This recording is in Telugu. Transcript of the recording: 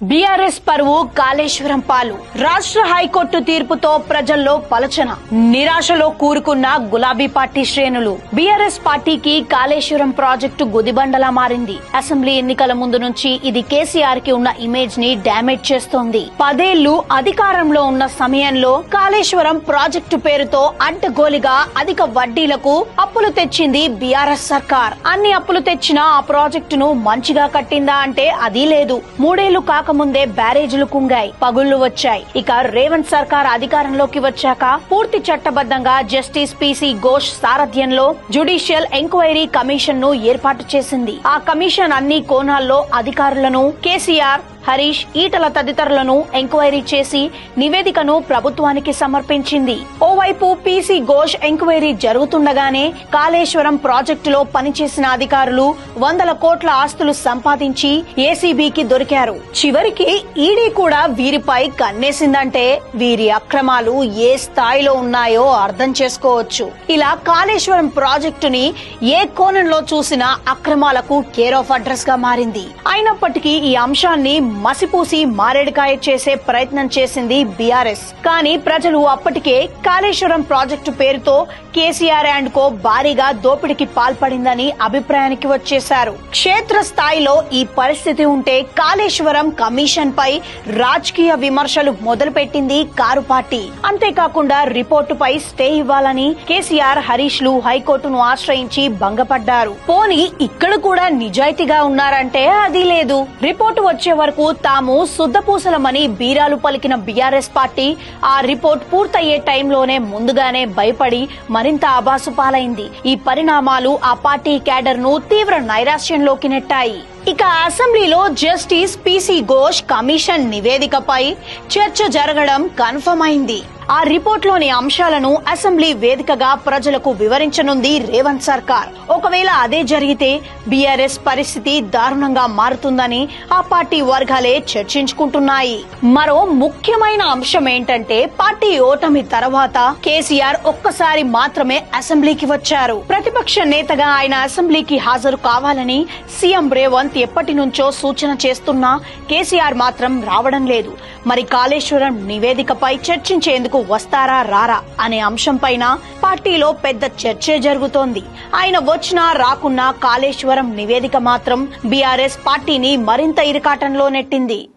బీఆర్ఎస్ పరువు కాళేశ్వరం పాలు. రాష్ట్ర హైకోర్టు తీర్పుతో ప్రజల్లో పలచన. నిరాశలో కూరుకున్న గులాబీ పార్టీ శ్రేణులు. బీఆర్ఎస్ పార్టీకి కాళేశ్వరం ప్రాజెక్టు గుదిబండలా మారింది. అసెంబ్లీ ఎన్నికల ముందు నుంచి ఇది కేసీఆర్కి ఉన్న ఇమేజ్ని డామేజ్ చేస్తోంది. పదేళ్ళు అధికారంలో ఉన్న సమయంలో కాళేశ్వరం ప్రాజెక్టు పేరుతో అడ్డగోలిగా అధిక వడ్డీలకు అప్పులు తెచ్చింది బీఆర్ఎస్ సర్కార్. అన్ని అప్పులు తెచ్చినా ఆ ప్రాజెక్టును మంచిగా కట్టిందా అంటే అది లేదు. మూడేళ్ళు ముందే బ్యారేజీలు కుంగాయి పగుళ్ళు వచ్చాయి. ఇక రేవంత్ సర్కార్ అధికారంలోకి వచ్చాక పూర్తి చట్టబద్ధంగా జస్టిస్ పిసి ఘోష్ సారథ్యంలో జ్యుడిషియల్ ఎంక్వైరీ కమిషన్ను ఏర్పాటు చేసింది. ఆ కమిషన్ అన్ని కోణాల్లో అధికారులను కేసీఆర్ హరీష్ ఈటల తదితరులను ఎంక్వైరీ చేసి నివేదికను ప్రభుత్వానికి సమర్పించింది. ఓవైపు పీసీ ఘోష్ ఎంక్వైరీ జరుగుతుండగానే కాళేశ్వరం ప్రాజెక్టులో పనిచేసిన అధికారులు వందల కోట్ల ఆస్తులు సంపాదించి ఏసీబీకి దొరికారు. చివరికి ఈడీ కూడా వీరిపై కన్నేసిందంటే వీరి అక్రమాలు ఏ స్థాయిలో ఉన్నాయో అర్థం చేసుకోవచ్చు. ఇలా కాళేశ్వరం ప్రాజెక్టుని ఏ కోణంలో చూసినా అక్రమాలకు కేర్ ఆఫ్ అడ్రస్గా మారింది. అయినప్పటికీ ఈ అంశాన్ని మసిపూసి మారేడుకాయ చేసే ప్రయత్నం చేసింది బీఆర్ఎస్. కానీ ప్రజలు అప్పటికే కాళేశ్వరం ప్రాజెక్టు పేరుతో కేసీఆర్ అండ్ కో భారీగా దోపిడీకి పాల్పడిందని అభిప్రాయానికి వచ్చేశారు. క్షేత్ర స్థాయిలో ఈ పరిస్థితి ఉంటే కాళేశ్వరం కమిషన్ పై రాజకీయ విమర్శలు మొదలుపెట్టింది కారు పార్టీ. అంతేకాకుండా రిపోర్టుపై స్టే ఇవ్వాలని కేసీఆర్ హరీష్లు హైకోర్టును ఆశ్రయించి భంగపడ్డారు. పోనీ ఇక్కడ కూడా నిజాయితీగా ఉన్నారంటే అది లేదు. రిపోర్టు వచ్చే వరకు తాము శుద్ధపూసలమని బీరాలు పలికిన బీఆర్ఎస్ పార్టీ ఆ రిపోర్ట్ పూర్తయ్యే టైంలోనే ముందుగానే భయపడి మరింత ఆబాసుపాలైంది ఈ పరిణామాలు ఆ పార్టీ క్యాడర్ను తీవ్ర నైరాశ్యంలోకి నెట్టాయి. ఇక అసెంబ్లీలో జస్టిస్ పిసి ఘోష్ కమిషన్ నివేదికపై చర్చ జరగడం కన్ఫర్మ్ అయింది. ఆ రిపోర్ట్లోని అంశాలను అసెంబ్లీ వేదికగా ప్రజలకు వివరించనుంది రేవంత్ సర్కార్. ఒకవేళ అదే జరిగితే బీఆర్ఎస్ పరిస్థితి దారుణంగా మారుతుందని ఆ పార్టీ వర్గాలే చర్చించుకుంటున్నాయి. మరో ముఖ్యమైన అంశం ఏంటంటే పార్టీ ఓటమి తర్వాత కేసీఆర్ ఒక్కసారి మాత్రమే అసెంబ్లీకి వచ్చారు. ప్రతిపక్ష నేతగా ఆయన అసెంబ్లీకి హాజరు కావాలని సీఎం రేవంత్ ఎప్పటి నుంచో సూచన చేస్తున్నా కేసీఆర్ మాత్రం రావడం లేదు. మరి కాళేశ్వరం నివేదికపై చర్చించేందుకు వస్తారా రారా అనే అంశంపైన పార్టీలో పెద్ద చర్చే జరుగుతోంది. ఆయన వచ్చినా రాకున్నా కాళేశ్వరం నివేదిక మాత్రం బీఆర్ఎస్ పార్టీని మరింత ఇరకాటంలో నెట్టింది.